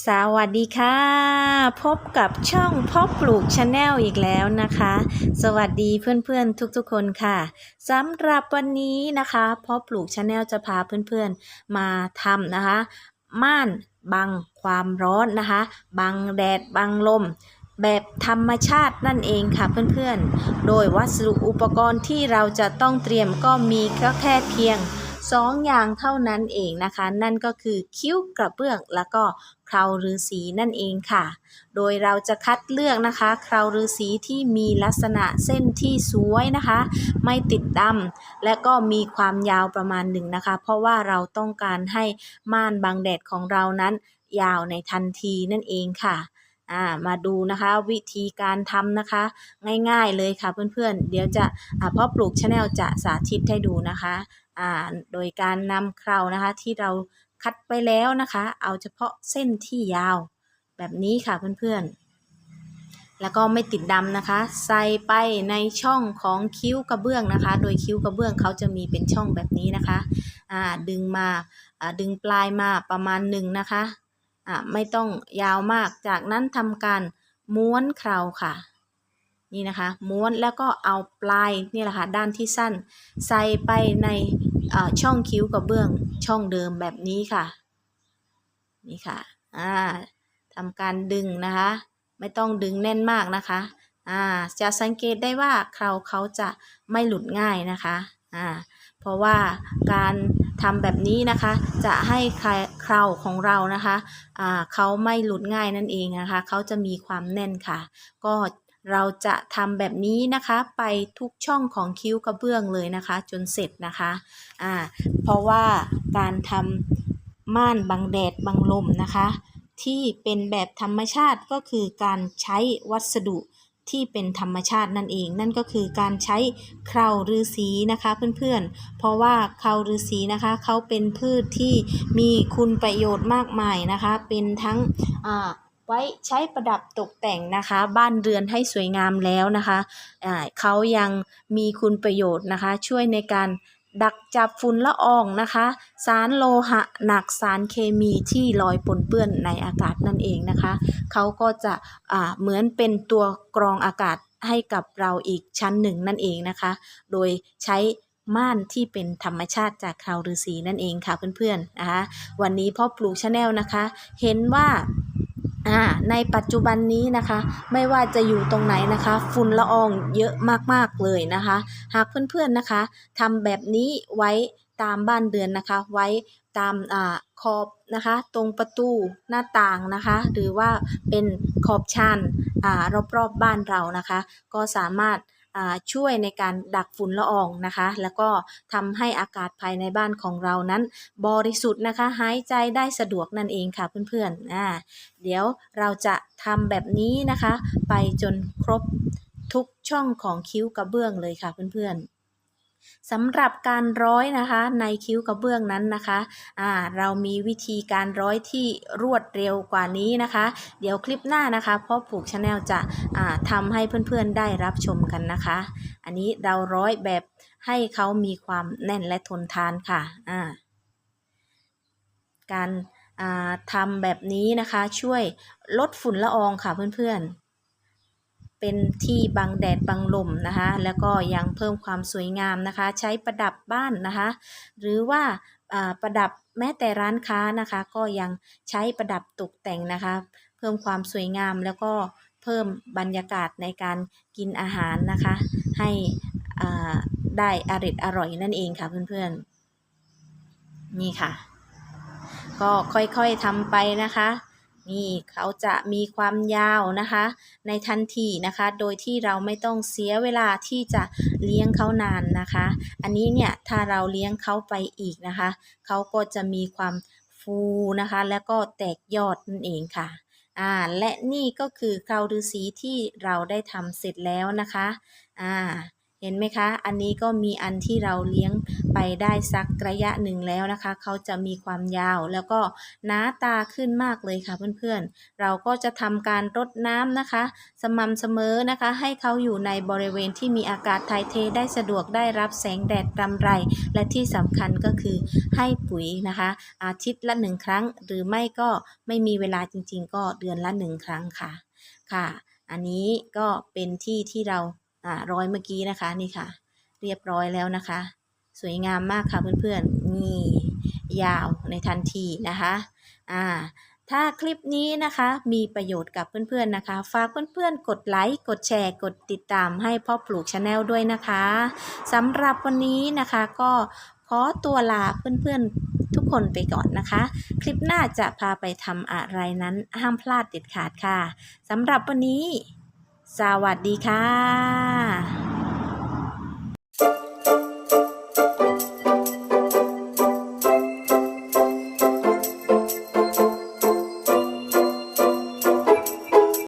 สวัสดีค่ะ พบกับช่องพ่อปลูกชาแนลอีกแล้วนะคะ สวัสดีเพื่อนๆทุกๆคนค่ะสำหรับวันนี้นะคะพ่อปลูกชาแนลจะพาเพื่อนๆมาทำนะคะ ม่านบังความร้อนนะคะ บังแดดบังลม แบบธรรมชาตินั่นเองค่ะเพื่อนๆ โดยวัสดุอุปกรณ์ที่เราจะต้องเตรียมก็มีก็แค่เพียง สองอย่างเท่านั้นเองนะคะ นั่นก็คือคิ้วกระเบื้องแล้วก็เคราฤาษีนั่นเองค่ะ โดยเราจะคัดเลือกนะคะเคราฤาษีที่มีลักษณะเส้นที่สวยนะคะ ไม่ติดดำและก็มีความยาวประมาณหนึ่งนะคะ เพราะว่าเราต้องการให้ม่านบังแดดของเรานั้นยาวในทันทีนั่นเองค่ะมาดูนะคะวิธีการทำนะคะ ง่ายๆเลยค่ะเพื่อนๆ เดี๋ยวจะพ่อปลูกชาแนลจะสาธิตให้ดูนะคะ โดยการนำเครานะคะที่เราคัดไปแล้วนะคะ เอาเฉพาะเส้นที่ยาวแบบนี้ค่ะเพื่อนๆ แล้วก็ไม่ติดดำนะคะ ใส่ไปในช่องของคิ้วกระเบื้องนะคะ โดยคิ้วกระเบื้องเขาจะมีเป็นช่องแบบนี้นะคะดึงมาดึงปลายมาประมาณหนึ่งนะคะไม่ต้องยาวมากจากนั้นทำการม้วนเคราค่ะ นี่นะคะ ม้วนแล้วก็เอาปลายนี่แหละค่ะด้านที่สั้น ใส่ไปในช่องคิ้วกระเบื้องช่องเดิมแบบนี้ค่ะ นี่ค่ะอ่าทำการดึงนะคะ ไม่ต้องดึงแน่นมากนะคะอ่าจะสังเกตได้ว่าเคราเขาจะไม่หลุดง่ายนะคะอ่าเพราะว่าการทำแบบนี้นะคะจะให้เคราของเรานะคะอ่าเขาไม่หลุดง่ายนั่นเองนะคะเขาจะมีความแน่นค่ะ ก็ เราจะทำแบบนี้นะคะไปทุกช่องของคิ้วกระเบื้องเลยนะคะ จนเสร็จนะคะอ่าเพราะว่าการทำม่านบังแดดบังลมนะคะ ที่เป็นแบบธรรมชาติก็คือการใช้วัสดุที่เป็นธรรมชาตินั่นเอง นั่นก็คือการใช้เคราฤาษีนะคะเพื่อนๆ เพราะว่าเคราฤาษีนะคะเขาเป็นพืชที่มีคุณประโยชน์มากมายนะคะ เป็นทั้งอ่า ว้ใช้ประดับตกแต่งนะคะ บ้านเรือนให้สวยงามแล้วนะคะอ่าเขายังมีคุณประโยชน์นะคะ ช่วยในการดักจับฝุ่นละอองนะคะ สารโลหะหนักสารเคมีที่ลอยปนเปื้อนในอากาศนั่นเองนะคะ เขาก็จะอ่าเหมือนเป็นตัวกรองอากาศให้กับเราอีกชั้นหนึ่งนั่นเองนะคะ โดยใช้ม่านที่เป็นธรรมชาติจากคราวฤาษีนั่นเองค่ะเพื่อนๆนะคะ วันนี้พ่อปลูกชาแนลนะคะ เห็นว่า ในปัจจุบันนี้นะคะ ไม่ว่าจะอยู่ตรงไหนนะคะ ฝุ่นละอองเยอะมากๆเลยนะคะ หากเพื่อนๆนะคะทำแบบนี้ไว้ตามบ้านเดือนนะคะ ไว้ตามอ่าขอบนะคะ ตรงประตูหน้าต่างนะคะ หรือว่าเป็นขอบชานอ่ารอบๆบบ้านเรานะคะ ก็สามารถ ช่วยในการดักฝุ่นละอองนะคะ แล้วก็ทำให้อากาศภายในบ้านของเรานั้น บริสุทธิ์นะคะหายใจได้สะดวกนั่นเองค่ะเพื่อนๆอ่าเดี๋ยวเราจะทำแบบนี้นะคะ ไปจนครบทุกช่องของคิ้วกระเบื้องเลยค่ะเพื่อนๆ สำหรับการร้อยนะคะ ในคิ้วกระเบื้องนั้นนะคะอ่าเรามีวิธีการร้อยที่รวดเร็วกว่านี้นะคะ เดี๋ยวคลิปหน้านะคะพ่อปลูกชาแนลจะอ่าทำให้เพื่อนๆได้รับชมกันนะคะ อันนี้เราร้อยแบบให้เขามีความแน่นและทนทานค่ะอ่าการอ่าทำแบบนี้นะคะช่วยลดฝุ่นละอองค่ะเพื่อนๆ เป็นที่บังแดดบังลมนะคะ แล้วก็ยังเพิ่มความสวยงามนะคะ ใช้ประดับบ้านนะคะ หรือว่าประดับแม้แต่ร้านค้านะคะ ก็ยังใช้ประดับตกแต่งนะคะ เพิ่มความสวยงามแล้วก็เพิ่มบรรยากาศในการกินอาหารนะคะ ให้ได้อริดอร่อยนั่นเองค่ะเพื่อนๆ นี่ค่ะ ก็ค่อยๆทำไปนะคะ นี่เขาจะมีความยาวนะคะ ในทันทีนะคะ โดยที่เราไม่ต้องเสียเวลาที่จะเลี้ยงเขานานนะคะ อันนี้เนี่ยถ้าเราเลี้ยงเขาไปอีกนะคะ เขาก็จะมีความฟูนะคะ แล้วก็แตกยอดนั่นเองค่ะอ่าและนี่ก็คือเคราฤาษีที่เราได้ทำเสร็จแล้วนะคะอ่า เห็นไหมคะ อันนี้ก็มีอันที่เราเลี้ยงไปได้สักระยะหนึ่งแล้วนะคะ เขาจะมีความยาวแล้วก็หน้าตาขึ้นมากเลยค่ะเพื่อนๆ เราก็จะทำการรดน้ำนะคะ สม่ำเสมอนะคะ ให้เขาอยู่ในบริเวณที่มีอากาศถ่ายเทได้สะดวกได้รับแสงแดดรำไร และที่สำคัญก็คือให้ปุ๋ยนะคะ อาทิตย์ละหนึ่งครั้ง หรือไม่ก็ไม่มีเวลาจริง ๆ ก็เดือนละหนึ่งครั้งค่ะค่ะ อันนี้ก็เป็นที่ที่เรา อ่าร้อยเมื่อกี้นะคะนี่ค่ะ เรียบร้อยแล้วนะคะ สวยงามมากค่ะเพื่อนๆนี่ยาวในทันทีนะคะอ่าถ้าคลิปนี้นะคะมีประโยชน์กับเพื่อนๆนะคะ ฝากเพื่อนๆ กดไลค์ กดแชร์ กดติดตามให้พ่อปลูกชาแนลด้วยนะคะสำหรับวันนี้นะคะก็ขอตัวลาเพื่อนๆทุกคนไปก่อนนะคะ คลิปหน้าจะพาไปทำอะไรนั้นห้ามพลาดเด็ดขาดค่ะสำหรับวันนี้ สวัสดีค่ะ